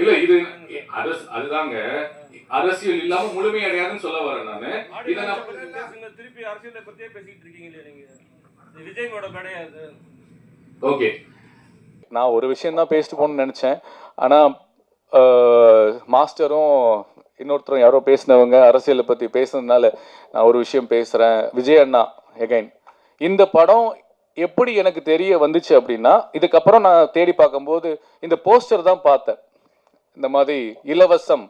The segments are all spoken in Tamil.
இல்ல இது அரசு அதுதாங்க. அரசியல் இல்லாம முழுமையடையாதுன்னு சொல்ல வரேன் நானு. இதை திருப்பி அரசியலை பத்தியே பேசிட்டு இருக்கீங்களே நீங்க. விஜயோட கிடையாது ஓகே. நான் ஒரு விஷயம் தான் பேசிட்டு போகணும்னு நினச்சேன். ஆனால் மாஸ்டரும் இன்னொருத்தரும் யாரோ பேசினவங்க அரசியலை பற்றி பேசுனதுனால நான் ஒரு விஷயம் பேசுகிறேன் விஜய் அண்ணா எகைன் இந்த படம் எப்படி எனக்கு தெரிய வந்துச்சு அப்படின்னா இதுக்கப்புறம் நான் தேடி பார்க்கும்போது இந்த போஸ்டர் தான் பார்த்தேன். இந்த மாதிரி இலவசம்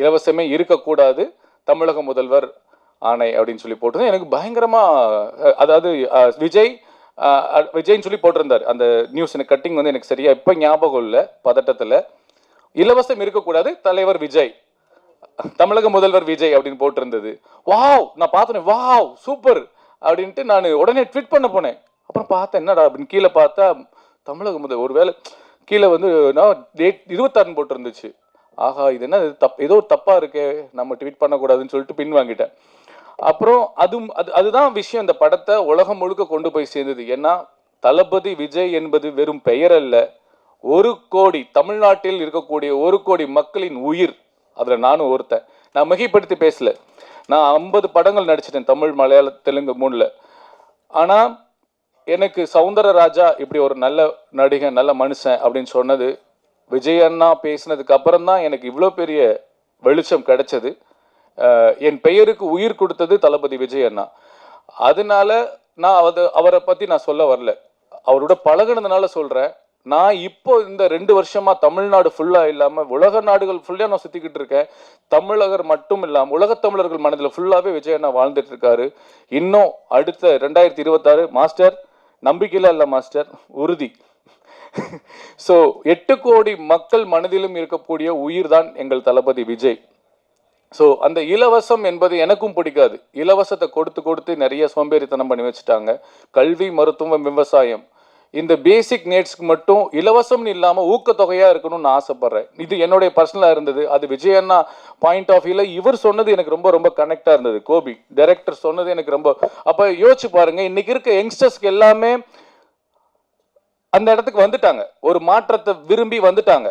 இலவசமே இருக்கக்கூடாது. தமிழக முதல்வர் ஆணை அப்படின்னு சொல்லி போட்டு எனக்கு பயங்கரமாக அதாவது விஜய் விஜய்னு சொல்லி போட்டிருந்தார். அந்த நியூஸ் எனக்கு கட்டிங் வந்து எனக்கு சரியா இப்போ ஞாபகம் இல்லை பதட்டத்தில். இலவசம் இருக்கக்கூடாது தலைவர் விஜய். தமிழக முதல்வர் விஜய் அப்படின்னு போட்டிருந்தது. வாவ்! நான் பார்த்தேன் வாவ்! சூப்பர்! அப்படின்ட்டு நான் உடனே ட்வீட் பண்ண போனேன். அப்புறம் பார்த்தேன் என்னடா அப்படின்னு கீழே பார்த்தா தமிழக முதல் ஒருவேளை கீழே வந்து நான் டேட் இருபத்தாறு போட்டிருந்துச்சு. ஆஹா இது என்ன தப் ஏதோ ஒரு இருக்கே நம்ம ட்வீட் பண்ணக்கூடாதுன்னு சொல்லிட்டு பின் வாங்கிட்டேன். அப்புறம் அதுவும் அது அதுதான் விஷயம். இந்த படத்தை உலகம் முழுக்க கொண்டு போய் சேர்ந்தது. ஏன்னா தளபதி விஜய் என்பது வெறும் பெயர் அல்ல. ஒரு கோடி தமிழ்நாட்டில் இருக்கக்கூடிய ஒரு கோடி மக்களின் உயிர். அதில் நானும் ஒருத்தன். நான் மிகைப்படுத்தி பேசல. நான் ஐம்பது படங்கள் நடிச்சிட்டேன் தமிழ் மலையாள தெலுங்கு மூணில். ஆனால் எனக்கு சவுந்தரராஜா இப்படி ஒரு நல்ல நடிகன் நல்ல மனுஷன் அப்படின்னு சொன்னது விஜய் அண்ணா பேசினதுக்கு அப்புறம் தான் எனக்கு இவ்வளோ பெரிய வெளிச்சம் கிடைச்சது. என் பெயருக்கு உயிர் கொடுத்தது தளபதி விஜய் அண்ணா. அதனால நான் அது அவரை பற்றி நான் சொல்ல வரல. அவரோட பழகுனதுனால சொல்கிறேன் நான் இப்போ இந்த ரெண்டு வருஷமா தமிழ்நாடு ஃபுல்லாக இல்லாமல் உலக நாடுகள் ஃபுல்லாக நான் சுற்றிக்கிட்டு இருக்கேன். தமிழகர் மட்டும் இல்லாமல் உலகத் தமிழர்கள் மனதில் ஃபுல்லாகவே விஜய் அண்ணா வாழ்ந்துட்டு இருக்காரு. இன்னும் அடுத்த ரெண்டாயிரத்தி இருபத்தாறு மாஸ்டர் நம்பிக்கையில் இல்லை மாஸ்டர் உறுதி. ஸோ எட்டு கோடி மக்கள் மனதிலும் இருக்கக்கூடிய உயிர் தான் எங்கள் தளபதி விஜய். ஸோ அந்த இலவசம் என்பது எனக்கும் பிடிக்காது. இலவசத்தை கொடுத்து கொடுத்து நிறைய சோம்பேறித்தனம் பண்ணி வச்சுட்டாங்க. கல்வி மருத்துவம் விவசாயம். இந்த பேசிக் நீட்ஸ்க்கு மட்டும் இலவசம்னு இல்லாமல் ஊக்கத்தொகையாக இருக்கணும்னு ஆசைப்பட்றேன். இது என்னுடைய பர்சனலாக இருந்தது. அது விஜயண்ணா பாயிண்ட் ஆஃப் வியூவில் இவர் சொன்னது எனக்கு ரொம்ப ரொம்ப கனெக்டாக இருந்தது. கோபி டைரக்டர் சொன்னது எனக்கு ரொம்ப. அப்போ யோசிச்சு பாருங்க இன்னைக்கு இருக்க யங்ஸ்டர்ஸ்க்கு எல்லாமே அந்த இடத்துக்கு வந்துட்டாங்க. ஒரு மாற்றத்தை விரும்பி வந்துட்டாங்க.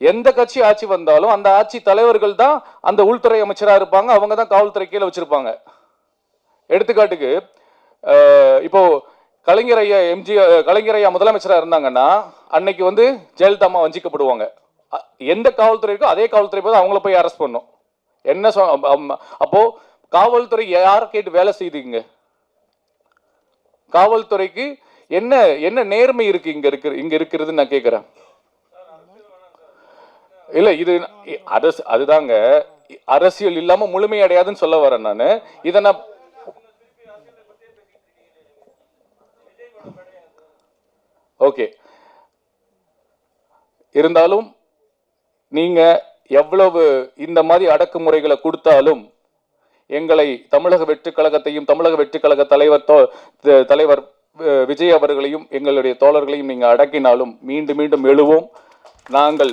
எந்த கட்சி ஆட்சி வந்தாலும் அந்த ஆட்சி தலைவர்கள் தான் அந்த உள்துறை அமைச்சராக இருப்பாங்க. அவங்க தான் காவல்துறை கீழே வச்சிருப்பாங்க. எடுத்துக்காட்டுக்கு இப்போ கலைஞர் ஐயா எம்ஜி கலைஞர் ஐயா இருந்தாங்கன்னா அன்னைக்கு வந்து ஜெயலலிதா அம்மா வஞ்சிக்கப்படுவாங்க. அ- எந்த காவல்துறை இருக்கோ அதே காவல்துறை போய் அவங்கள போய் அரெஸ்ட் பண்ணும். என்ன சொ அப்போ காவல்துறை யார் கேட்டு வேலை செய்துங்க? காவல்துறைக்கு என்ன என்ன நேர்மை இருக்கு இங்க இருக்கு இங்க இருக்கிறதுன்னு நான் கேட்குறேன் இல்ல இது அரசு அதுதாங்க. அரசியல் இல்லாம முழுமையடையாதுன்னு சொல்ல வரேன் நான். இதை நான் ஓகே. இருந்தாலும் நீங்க எவ்வளவு இந்த மாதிரி அடக்குமுறைகளை கொடுத்தாலும் எங்களை தமிழக வெற்றி கழகத்தையும் தமிழக வெற்றி கழக தலைவர் தலைவர் விஜய் அவர்களையும் எங்களுடைய தோழர்களையும் நீங்கள் அடக்கினாலும் மீண்டும் மீண்டும் எழுவோம். நாங்கள்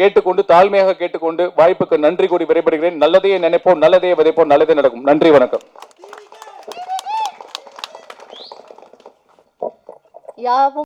கேட்டுக்கொண்டு தாழ்மையாக கேட்டுக்கொண்டு வாய்ப்புக்கு நன்றி கூடி விரைபடுகிறேன் நல்லதையே நினைப்போம் நல்லதையே விதைப்போம் நல்லதே நடக்கும். நன்றி வணக்கம். யாவும்